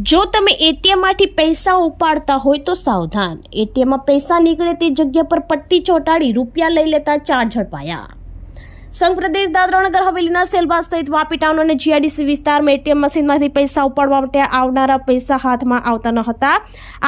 જો તમે એટીએમમાંથી પૈસા ઉપાડતા હોય તો સાવધાન. એટીએમમાં પૈસા નીકળે તે જગ્યા પર પટ્ટી ચોંટાડી રૂપિયા લઈ લેતા ચાર ઝડપાયા સંઘ પ્રદેશ દાદરાનગર હવેલીના સેલવાસ સહિત વાપી ટાઉન અને જીઆઈડીસી વિસ્તારમાં એટીએમ મશીનમાંથી પૈસા ઉપાડવા માટે આવનારા પૈસા હાથમાં આવતા ન હતા.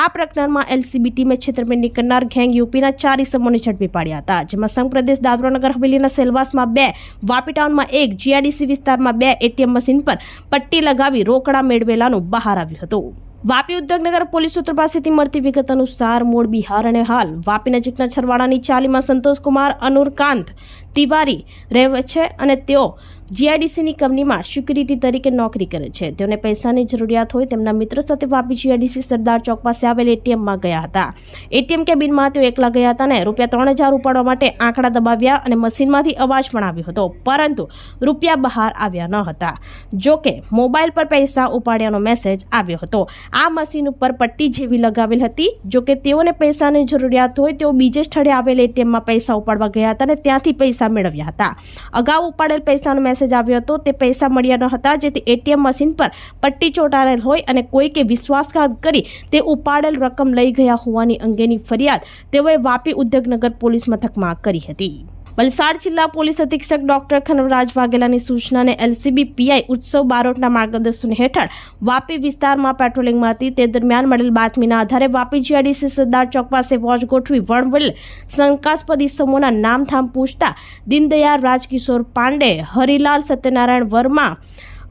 આ પ્રકરણમાં એલસીબી ટીમે છેતરપિંડી કરનાર ગેંગ યુપીના ચાર ઇસમોને ઝડપી પાડ્યા હતા, જેમાં સંઘ પ્રદેશ દાદરાનગર હવેલીના સેલવાસમાં બે, વાપી ટાઉનમાં એક જીઆઈડીસી વિસ્તારમાં બે એટીએમ મશીન પર પટ્ટી લગાવી રોકડા મેળવેલાનું બહાર આવ્યું હતું. વાપી ઉદ્યોગનગર પોલીસ સૂત્રો પાસેથી મળતી વિગત અનુસાર મૂળ બિહાર અને હાલ વાપી નજીકના છરવાડાની ચાલીમાં સંતોષકુમાર અનુરકાંત તિવારી રહે છે અને તેઓ જીઆઈડીસીની કંપનીમાં સિક્યુરિટી તરીકે નોકરી કરે છે. તેઓને પૈસાની જરૂરિયાત હોય તેમના મિત્રો સાથે વાપી જીઆઈડીસી સરદાર ચોક પાસે આવેલ એટીએમમાં ગયા હતા. એટીએમ કેબિનમાં તેઓ એકલા ગયા હતા અને રૂપિયા ત્રણ હજાર ઉપાડવા માટે આંકડા દબાવ્યા અને મશીનમાંથી અવાજ પણ આવ્યો હતો. પરંતુ રૂપિયા બહાર આવ્યા ન હતા. જો કે મોબાઈલ પર પૈસા ઉપાડ્યાનો મેસેજ આવ્યો હતો. આ મશીન ઉપર પટ્ટી જેવી લગાવેલ હતી. જો કે તેઓને પૈસાની જરૂરિયાત હોય તેઓ બીજે સ્થળે આવેલ એટીએમમાં પૈસા ઉપાડવા ગયા હતા અને ત્યાંથી પૈસા મેળવ્યા હતા. અગાઉ ઉપાડેલ પૈસાનો મેસેજ આવ્યો હતો, તે પૈસા મળ્યા ન હતા, જેથી એટીએમ મશીન પર પટ્ટી ચોંટાડેલ હોય અને કોઈકે વિશ્વાસઘાત કરી તે ઉપાડેલ રકમ લઈ ગયા હોવાની અંગેની ફરિયાદ તેઓએ વાપી ઉદ્યોગનગર પોલીસ મથકમાં કરી હતી. વલસાડ જિલ્લા પોલીસ અધિક્ષક ડોક્ટર ખનવરાજ વાઘેલાની સૂચનાને એલસીબી પીઆઈ ઉત્સવ બારોટના માર્ગદર્શન હેઠળ વાપી વિસ્તારમાં પેટ્રોલિંગમાં હતી. તે દરમિયાન મળેલ બાતમીના આધારે વાપી જીઆઈડીસી સરદાર ચોક પાસે વોચ ગોઠવી વણવલ શંકાસ્પદ ઇસમોના નામથામ પૂછતા દીનદયાળ રાજકિશોર પાંડે, હરિલાલ સત્યનારાયણ વર્મા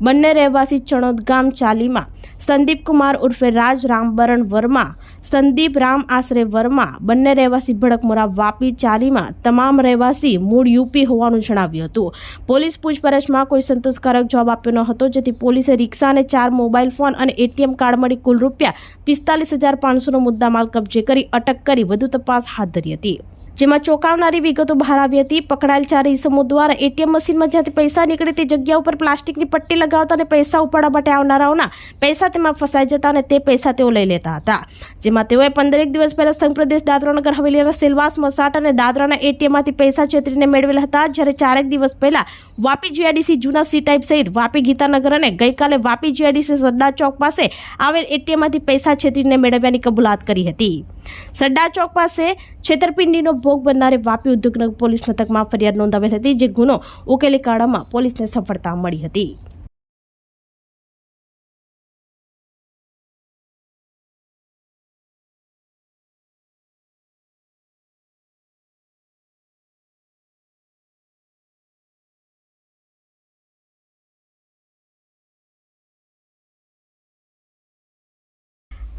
બંને રહેવાસી ચણોદ ગામ ચાલીમાં, સંદીપ કુમાર ઉર્ફે રાજ રામબરણ વર્મા, સંદીપ રામ આશરે વર્મા, બંને રહેવાસી ભડકમોરા વાપી ચાલીમાં, તમામ રહેવાસી મૂળ યુપી હોવાનું જણાવ્યું હતું. પોલીસ પૂછપરછમાં કોઈ સંતોષકારક જવાબ આપ્યો ન હતો, જેથી પોલીસે રિક્ષા અને ચાર મોબાઈલ ફોન અને એટીએમ કાર્ડ મળી કુલ રૂપિયા પિસ્તાલીસ હજાર પાંચસોનો મુદ્દામાલ કબજે કરી અટક કરી વધુ તપાસ હાથ ધરી હતી. જેમાં ચોંકાવનારી વિગતો બહાર આવી હતી. પકડાયેલ ચાર ઇસમો દ્વારા એટીએમ મશીનમાં જ્યાંથી પૈસા નીકળે તે જગ્યા ઉપર પ્લાસ્ટિકની પટ્ટી લગાવતા અને પૈસા ઉપાડવા માટે આવનારાઓના પૈસા તેમાં ફસાઈ જતા અને તે પૈસા તેઓ લઈ લેતા હતા. જેમાં તેઓએ પંદરેક દિવસ પહેલાં સંઘ પ્રદેશ દાદરાનગર હવેલીના સેલવાસ, મસાટ અને દાદરાના એટીએમમાંથી પૈસા છેતરીને મેળવેલા હતા. જ્યારે ચારેક દિવસ પહેલા વાપી જીઆઈડીસી જૂના સી ટાઈપ સહિત વાપી ગીતાનગર અને ગઈકાલે વાપી જીઆઈડીસી સરદાર ચોક પાસે આવેલ એટીએમમાંથી પૈસા છેતરીને મેળવ્યાની કબૂલાત કરી હતી. સરદાર ચોક પાસે છેતરપિંડીનો ભોગ બનનારે વાપી ઉદ્યોગનગર પોલીસ મથકમાં ફરિયાદ નોંધાવેલ હતી, જે ગુનો ઉકેલી કાઢવામાં પોલીસને સફળતા મળી હતી.